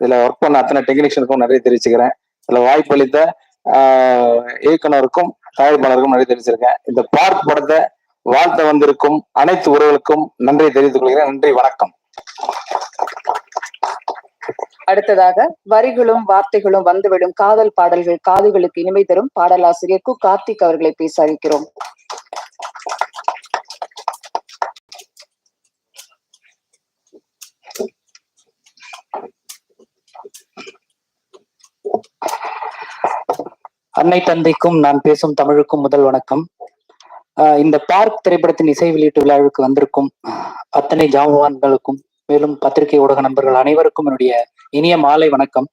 இதுல ஒர்க் பண்ண அத்தனை டெக்னீஷியனுக்கும் நிறைய தெரிவிச்சுக்கிறேன். இதுல வாய்ப்பளித்த ஆஹ், இயக்குனருக்கும் தயாரிப்பாளருக்கும் நிறைய தெரிவிச்சிருக்கேன். இந்த பார்க் படத்தை வாழ்த்த வந்திருக்கும் அனைத்து உறவுகளுக்கும் நன்றி தெரிவித்துக் கொள்கிறேன். நன்றி வணக்கம். அடுத்ததாக வரிகளும் வார்த்தைகளும் வந்துவிடும். காதல் பாடல்கள் காதுகளுக்கு இனிமை தரும் பாடலாசிரியர் கு கார்த்திக் அவர்களை பேச அழைக்கிறோம். அன்னை தந்தைக்கும் நான் பேசும் தமிழுக்கும் முதல் வணக்கம். ஆஹ் இந்த பார்க் திரைப்படத்தின் இசை வெளியீட்டு விழாவுக்கு வந்திருக்கும் அத்தனை ஜாமவான்களுக்கும் மேலும் பத்திரிகை ஊடக நண்பர்கள் அனைவருக்கும் என்னுடைய இனிய மாலை வணக்கம்.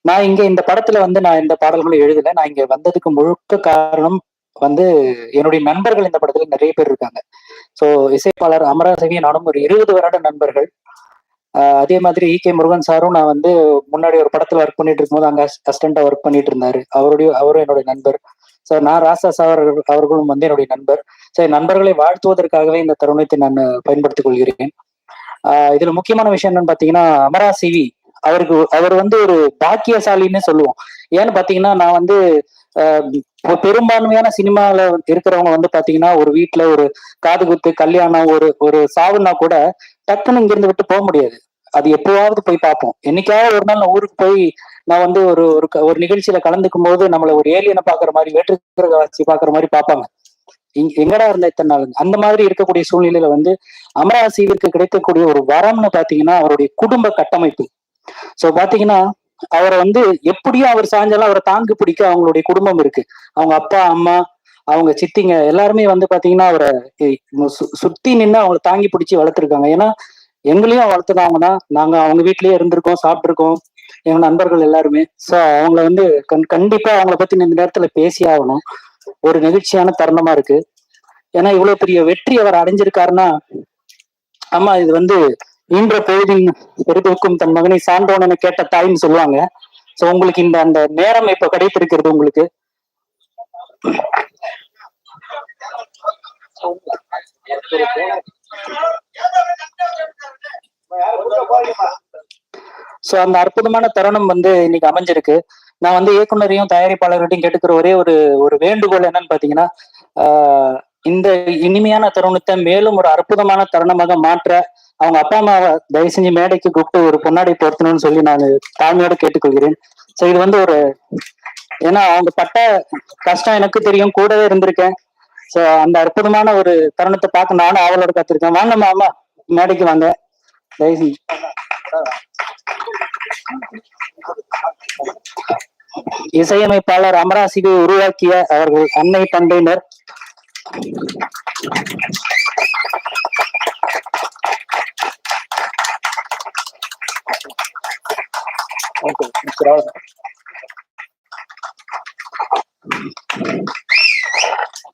நான் இங்க இந்த படத்துல வந்து நான் இந்த பாடல்களும் எழுதல. நான் இங்க வந்ததுக்கு முழுக்க காரணம் வந்து என்னுடைய நண்பர்கள் இந்த படத்துல நிறைய பேர் இருக்காங்க. சோ இசைப்பாளர் அமராசவி நானும் ஒரு இருபது வருட நண்பர்கள். அதே மாதிரி இ கே முருகன் சாரும் நான் வந்து முன்னாடி ஒரு படத்துல ஒர்க் பண்ணிட்டு இருக்கும்போது அங்க அசிஸ்டண்டா ஒர்க் பண்ணிட்டு இருந்தாரு. அவருடைய அவரும் என்னுடைய நண்பர். ஸோ நான் ராசா சார் அவர்களும் வந்து என்னுடைய நண்பர். ஸோ நண்பர்களை வாழ்த்துவதற்காகவே இந்த தருணத்தை நான் பயன்படுத்திக் கொள்கிறேன். ஆஹ் இதுல முக்கியமான விஷயம் என்னன்னு பாத்தீங்கன்னா அமரா சிவி அவருக்கு அவர் வந்து ஒரு பாக்கியசாலின்னு சொல்லுவோம். ஏன்னு பாத்தீங்கன்னா நான் வந்து ஆஹ் பெரும்பான்மையான சினிமால இருக்கிறவங்க வந்து பாத்தீங்கன்னா ஒரு வீட்டுல ஒரு காது குத்து கல்யாணம் ஒரு ஒரு சாவுன்னா கூட டக்குன்னு இங்கிருந்து விட்டு போக முடியாது. அது எப்போவாவது போய் பார்ப்போம். என்னைக்காவது ஒரு நாள் நான் ஊருக்கு போய் நான் வந்து ஒரு ஒரு க- ஒரு நிகழ்ச்சியில கலந்துக்கும் போது நம்மள ஒரு ஏலியனை பாக்குற மாதிரி வேற்றுக்கிரக வச்சு பாக்குற மாதிரி பார்ப்பாங்க. எங்கடா இருந்த இத்தனை நாள் அந்த மாதிரி இருக்கக்கூடிய சூழ்நிலையில வந்து அமராசிவிற்கு கிடைக்கக்கூடிய ஒரு வரம்னு பாத்தீங்கன்னா அவருடைய குடும்ப கட்டமைப்பு. சோ பாத்தீங்கன்னா அவரை வந்து எப்படியும் அவர் சாஞ்சாலும் அவரை தாங்கு பிடிக்க அவங்களுடைய குடும்பம் இருக்கு. அவங்க அப்பா அம்மா அவங்க சித்திங்க எல்லாருமே வந்து பாத்தீங்கன்னா அவரை சு- சுத்தி நின்று அவங்கள தாங்கி பிடிச்சி வளர்த்துருக்காங்க. ஏன்னா எங்களையும் வளர்த்துனாங்கன்னா தான் நாங்க அவங்க வீட்லயே இருந்திருக்கோம் சாப்பிட்டுருக்கோம். எங்க நண்பர்கள் எல்லாருமே. சோ அவங்கள வந்து கண் கண்டிப்பா அவங்கள பத்தி இந்த நேரத்துல பேசி ஆகணும். ஒரு நெகிழ்ச்சியான தருணமா இருக்கு. ஏன்னா இவ்வளவு பெரிய வெற்றி அவர் அடைஞ்சிருக்காருன்னா ஆமா இது வந்து ஈன்ற பொழுதின் பெரிதுக்கும் தன் மகனை சான்றோன் என கேட்ட தாய்ன்னு சொல்லுவாங்க. சோ உங்களுக்கு இந்த அந்த நேரம் இப்ப கிடைத்திருக்கிறது உங்களுக்கு. சோ அந்த அற்புதமான தருணம் வந்து இன்னைக்கு அமைஞ்சிருக்கு. நான் வந்து இயக்குனரையும் தயாரிப்பாளர்கிட்டையும் கேட்டுக்கிற ஒரே ஒரு ஒரு வேண்டுகோள் என்னன்னு பாத்தீங்கன்னா இந்த இனிமையான தருணத்தை மேலும் ஒரு அற்புதமான தருணமாக மாற்ற அவங்க அப்பா அம்மாவை தயவு செஞ்சு மேடைக்கு கூப்பிட்டு ஒரு பொன்னாடி பொருத்தணும்னு சொல்லி நான் தாழ்மையோட கேட்டுக்கொள்கிறேன். சோ இது வந்து ஒரு ஏன்னா அவங்க பட்ட கஷ்டம் எனக்கு தெரியும் கூடவே இருந்திருக்கேன். சோ அந்த அற்புதமான ஒரு தருணத்தை பார்க்க நானும் ஆவலோட காத்திருக்கேன். வாங்க மாமா மேடைக்கு வாங்க. தயவு செஞ்சு. இசையமைப்பாளர் அமராசிவை உருவாக்கிய அவர்கள் அன்னை தந்தையினர்.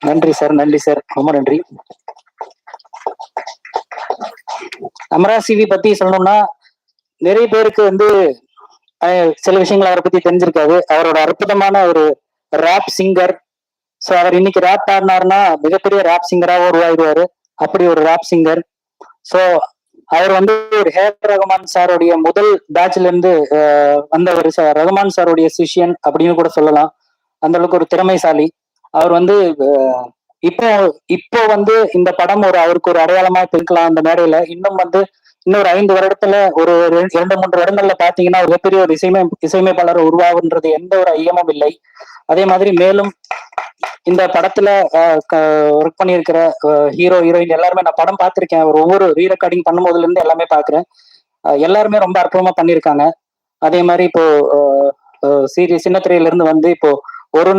நன்றி சார் நன்றி சார். ரொம்ப நன்றி. அமராசிவி பத்தி சொல்லணும்னா நிறைய பேருக்கு வந்து சில விஷயங்கள் அவரை பத்தி தெரிஞ்சிருக்காது. அவரோட அற்புதமான ஒரு ரேப் சிங்கர் ஸோ அவர் இன்னைக்கு ரேப் பாடினாருன்னா மிகப்பெரிய ரேப் சிங்கராக உருவாயிடுவாரு. அப்படி ஒரு ரேப் சிங்கர் ஸோ அவர் வந்து ஒரு ஹேர் ரஹ்மான் சாருடைய முதல் பேட்ச்ல இருந்து வந்தவர். ரகுமான் சாருடைய சிஷ்யன் அப்படின்னு கூட சொல்லலாம். அந்த அளவுக்கு ஒரு திறமைசாலி. அவர் வந்து இப்போ இப்போ வந்து இந்த படம் ஒரு அவருக்கு ஒரு அடையாளமா இருக்கலாம் அந்த மேடையில. இன்னும் வந்து இன்னொரு ஐந்து வருடத்துல ஒரு ரெண்டு இரண்டு மூன்று வருடங்கள்ல பாத்தீங்கன்னா ஒரு மிகப்பெரிய ஒரு இசைமை இசையமைப்பாளர் உருவாகுன்றது எந்த ஒரு ஐயமும் இல்லை. அதே மாதிரி மேலும் இந்த படத்துல ஒர்க் பண்ணியிருக்கிற ஹீரோ ஹீரோயின் எல்லாருமே நான் படம் பார்த்திருக்கேன். ஒரு ஒவ்வொரு ரீ ரெக்கார்டிங் பண்ணும் போதுல இருந்து எல்லாமே பாக்குறேன் எல்லாருமே ரொம்ப அற்புதமா பண்ணியிருக்காங்க. அதே மாதிரி இப்போ சீரி சின்னத்திரையில இருந்து வந்து இப்போ